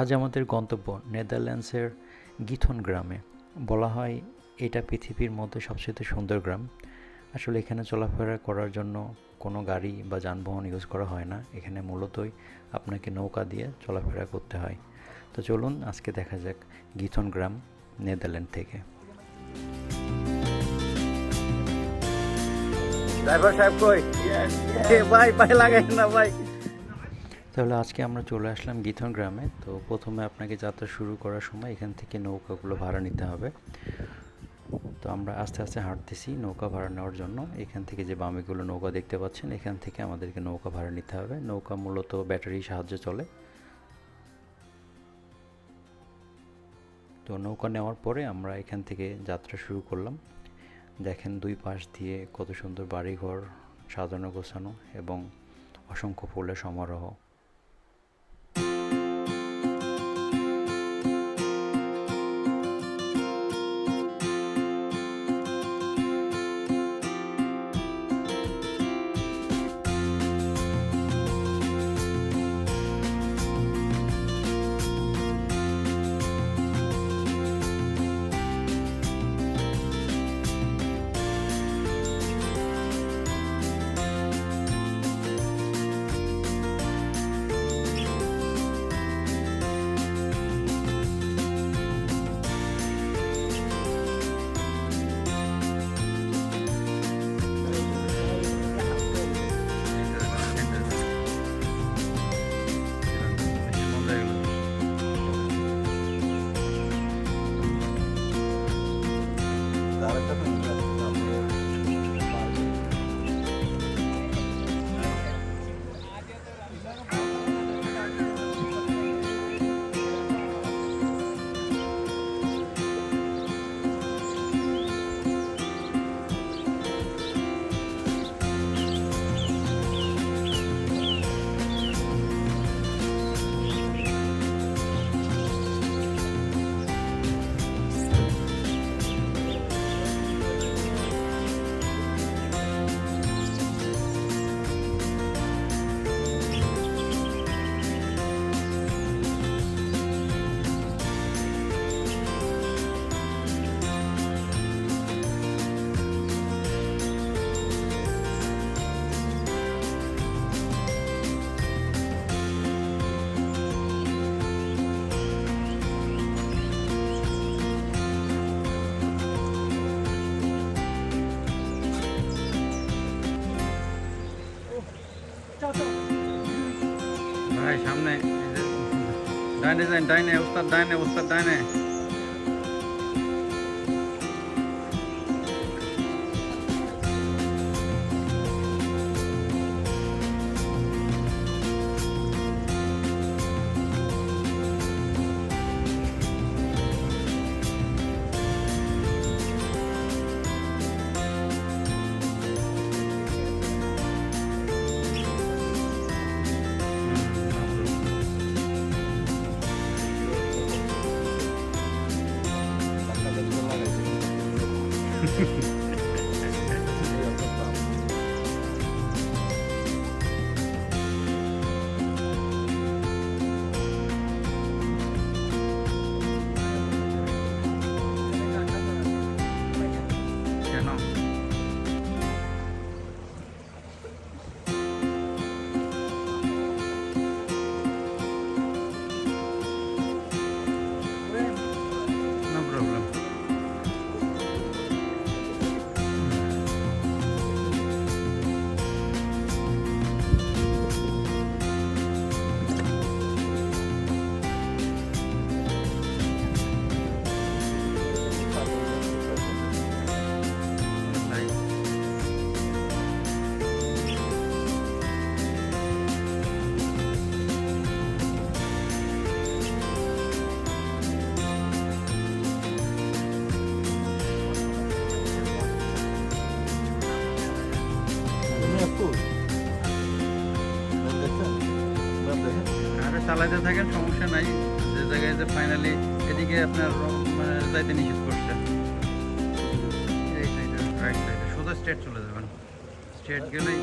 আজ আমাদের গন্তব্য নেদারল্যান্ডসের গিথন গ্রামে। বলা হয় এটা পৃথিবীর মধ্যে সবচেয়ে সুন্দর গ্রাম। আসলে এখানে চলাফেরা করার জন্য কোনো গাড়ি বা যানবাহন ইউজ করা হয় না। এখানে মূলতই আপনাকে নৌকা দিয়ে চলাফেরা করতে হয়। তো চলুন আজকে দেখা যাক গিথন গ্রাম নেদারল্যান্ড থেকে। ড্রাইভার সাহেব কই? ভাই ভাই লাগাই না ভাই। তাহলে আজকে আমরা চলে আসলাম গীথন গ্রামে। তো প্রথমে আপনাকে যাত্রা শুরু করার সময় এখান থেকে নৌকাগুলো ভাড়া নিতে হবে। তো আমরা আস্তে আস্তে হাঁটতেছি নৌকা ভাড়া নেওয়ার জন্য। এখান থেকে যে বামেগুলো নৌকা দেখতে পাচ্ছেন, এখান থেকে আমাদেরকে নৌকা ভাড়া নিতে হবে। নৌকা মূলত ব্যাটারির সাহায্যে চলে। তো নৌকা নেওয়ার পরে আমরা এখান থেকে যাত্রা শুরু করলাম। দেখেন দুই পাশ দিয়ে কত সুন্দর বাড়িঘর সাজানো গোছানো এবং অসংখ্য ফুলের সমারোহ। ভাই সামনে এই যে ডাইনে যান ডাইনে ওস্তাদ ডাইনে ওস্তাদ ডাইনে চালাইতে থাকেন সমস্যা নাই। যে জায়গায় যে ফাইনালি এদিকে আপনার র- মানে যাইতে নিষেধ করছে। এই সাইডে রাইট সাইডে সোজা স্ট্রেট চলে যাবেন। স্ট্রেট গেলেই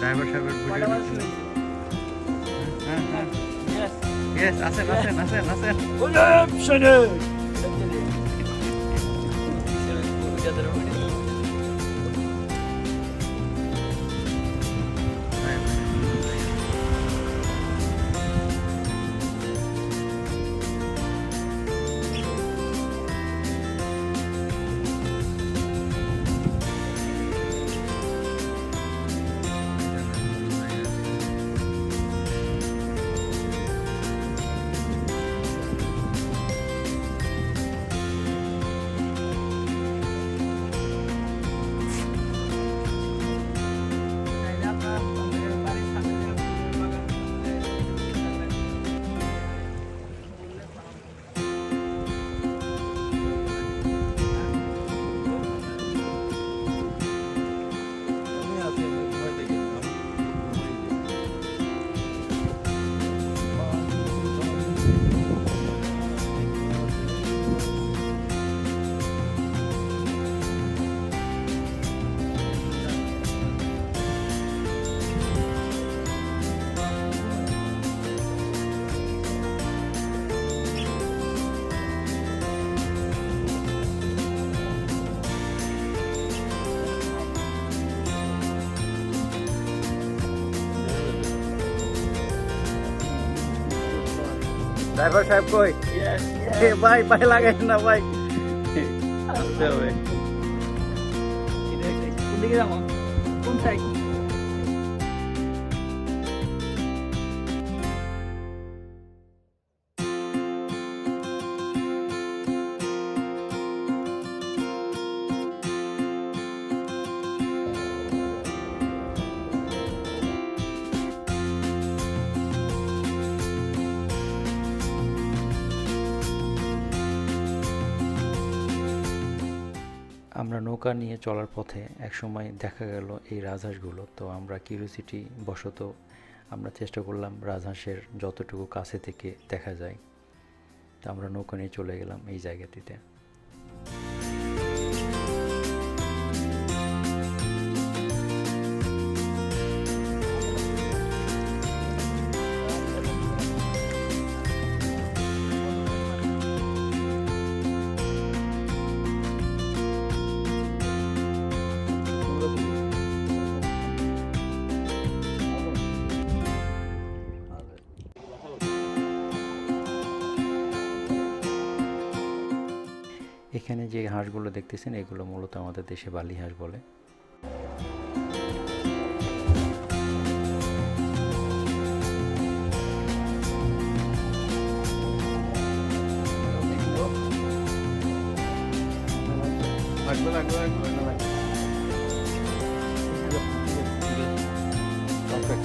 ড্রাইভার সাহেবের ভিডিও হ্যাঁ হ্যাঁ। ইয়েস আসেন আসেন আসেন আসেন ড্রাইভার সাহেব কই ভাই পায়ে লাগাই না ভাই আসতে হবে কোন দিকে যাব কোন সাইড আমরা নৌকা নিয়ে চলার পথে একসময় দেখা গেল এই রাজহাঁসগুলো। তো আমরা কিউরিওসিটি বশত আমরা চেষ্টা করলাম রাজহাঁসের যতটুকু কাছে থেকে দেখা যায়। তো আমরা নৌকা নিয়ে চলে গেলাম এই জায়গাটিতে। এখানে যে হাঁসগুলো দেখতেছেন, এগুলো মূলত আমাদের দেশে বালি হাঁস বলে। লাগবে লাগবে লাগবে আল্লাহ হাফেজ